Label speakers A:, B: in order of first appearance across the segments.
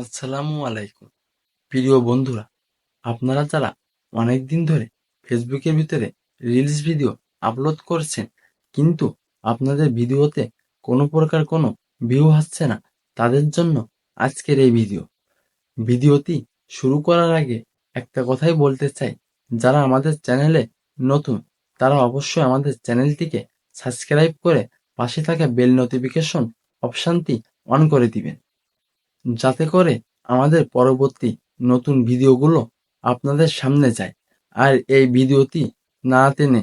A: আসসালামু আলাইকুম। প্রিয় বন্ধুরা, আপনারা যারা অনেক দিন ধরে ফেসবুকের ভিতরে রিলস ভিডিও আপলোড করছেন, কিন্তু আপনাদের ভিডিওতে কোনো প্রকার কোনো ভিউ আসছে না, তাদের জন্য আজকের এই ভিডিও ভিডিওটি শুরু করার আগে একটা কথাই বলতে চাই, যারা আমাদের চ্যানেলে নতুন, তারা অবশ্যই আমাদের চ্যানেলটিকে সাবস্ক্রাইব করে পাশে থাকা বেল নোটিফিকেশন অপশানটি অন করে দিবেন। যাতে করে আমাদের পরবর্তী নতুন ভিডিওগুলো আপনাদের সামনে যায়। আর এই ভিডিওটি না টেনে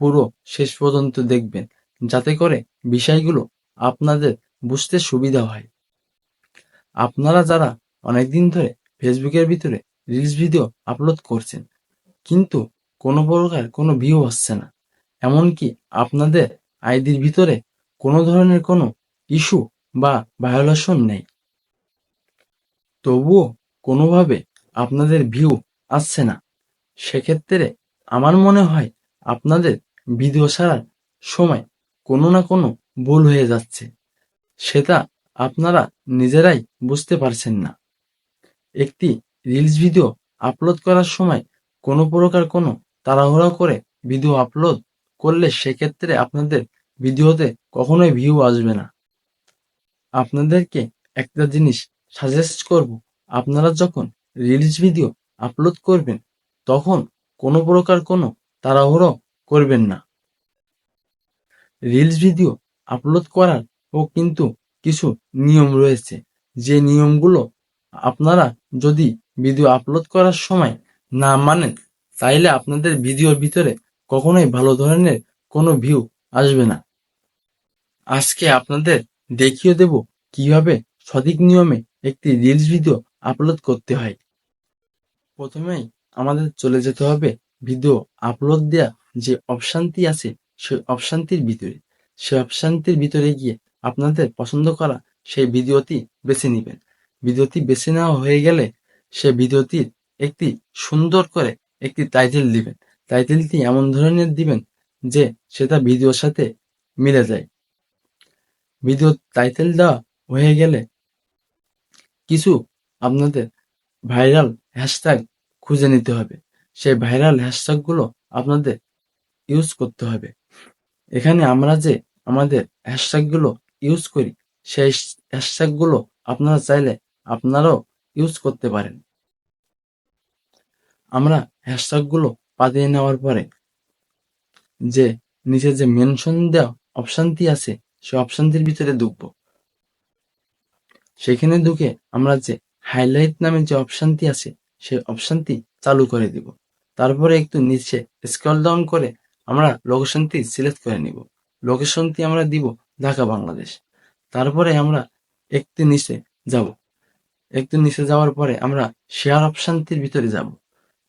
A: পুরো শেষ পর্যন্ত দেখবেন, যাতে করে বিষয়গুলো আপনাদের বুঝতে সুবিধা হয়। আপনারা যারা অনেকদিন ধরে ফেসবুকের ভিতরে রিলস ভিডিও আপলোড করছেন, কিন্তু কোনো প্রকার কোনো ভিউ আসছে না। এমনকি আপনাদের আইডির ভিতরে কোনো ধরনের কোনো ইস্যু বা ভায়োলেশন নেই। তবুও কোনোভাবে আপনাদের ভিউ আসছে না। সেক্ষেত্রে আমার মনে হয় আপনাদের ভিডিও ছাড়ার সময় কোনো না কোনো ভুল হয়ে যাচ্ছে। সেটা আপনারা নিজেরাই বুঝতে পারছেন না। একটি রিলস ভিডিও আপলোড করার সময় কোনো প্রকার কোনো তাড়াহুড়া করে ভিডিও আপলোড করলে সেক্ষেত্রে আপনাদের ভিডিওতে কখনোই ভিউ আসবে না। আপনাদেরকে একটা জিনিস সাজেস্ট করব, আপনারা যখন রিলস ভিডিও আপলোড করবেন, তখন কোনো প্রকার কোনো তাড়াহুড়ো করবেন না। রিলস ভিডিও আপলোড করার ও কিন্তু কিছু নিয়ম রয়েছে। যে নিয়মগুলো আপনারা যদি ভিডিও আপলোড করার সময় না মানেন, তাইলে আপনাদের ভিডিওর ভিতরে কখনোই ভালো ধরনের কোনো ভিউ আসবে না। আজকে আপনাদের দেখিয়ে দেব কীভাবে সঠিক নিয়মে একটি রিলস ভিডিও আপলোড করতে হয়। প্রথমেই আমাদের চলে যেতে হবে ভিডিও আপলোড দেওয়া যে অপশানটি আছে, সেই অপশানটির ভিতরে। সেই অপশানটির ভিতরে গিয়ে আপনাদের পছন্দ করা সেই ভিডিওটি বেছে নেবেন। ভিডিওটি বেছে নেওয়া হয়ে গেলে সে ভিডিওটির একটি সুন্দর করে একটি টাইটেল দিবেন। টাইটেলটি এমন ধরনের দিবেন যে সেটা ভিডিওর সাথে মিলে যায়। ভিডিও টাইটেল দেওয়া হয়ে গেলে কিছু আপনাদের ভাইরাল হ্যাশট্যাগ খুঁজে নিতে হবে। সেই ভাইরাল হ্যাশট্যাগুলো আপনাদের ইউজ করতে হবে। এখানে আমরা যে আমাদের হ্যাশট্যাগুলো ইউজ করি, সেই হ্যাশট্যাগুলো আপনারা চাইলে আপনারাও ইউজ করতে পারেন। আমরা হ্যাশট্যাগুলো পাতিয়ে নেওয়ার পরে যে নিচে যে মেনশন দেওয়া অপশানটি আছে, সেই অপশানটির ভিতরে ঢুকবো। সেখানে ঢুকে আমরা যে হাইলাইট নামে যে অপশানটি আছে, সেই অপশানটি চালু করে দিব। তারপরে একটু নিচে স্ক্রল ডাউন করে আমরা লোকেশনটি সিলেক্ট করে নিব। লোকেশনটি আমরা দিব ঢাকা, বাংলাদেশ। তারপরে আমরা একটু নিচে যাব। একটু নিচে যাওয়ার পরে আমরা শেয়ার অপশানটির ভিতরে যাব।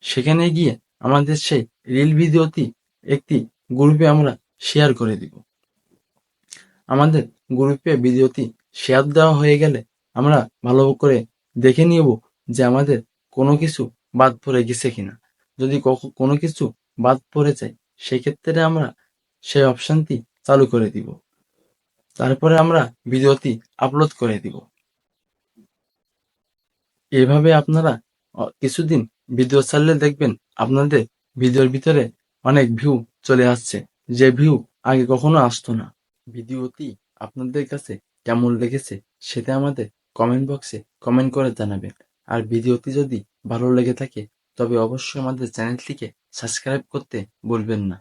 A: সেখানে গিয়ে আমাদের সেই রিল ভিডিওটি একটি গ্রুপে আমরা শেয়ার করে দিব। আমাদের গ্রুপে ভিডিওটি শেয়ার দেওয়া হয়ে গেলে আমরা ভালো করে দেখে নিব যে আমাদের কোনো কিছু বাদ পড়ে গেছে কিনা। যদি কোনো কিছু বাদ পড়ে যায়, সেক্ষেত্রে আমরা সেই অপশানটি চালু করে দিব। তারপরে আমরা ভিডিওটি আপলোড করে দিব। এভাবে আপনারা কিছুদিন ভিডিও ছাড়লে দেখবেন আপনাদের ভিডিওর ভিতরে অনেক ভিউ চলে আসছে। যে ভিউ আগে কখনো আসতো না। ভিডিওটি আপনাদের কাছে কেমন লেগেছে সেটা আমাদের কমেন্ট বক্সে কমেন্ট করে জানাবেন। আর ভিডিওটি যদি ভালো লেগে থাকে, তবে অবশ্যই আমাদের চ্যানেলটিকে সাবস্ক্রাইব করতে ভুলবেন না।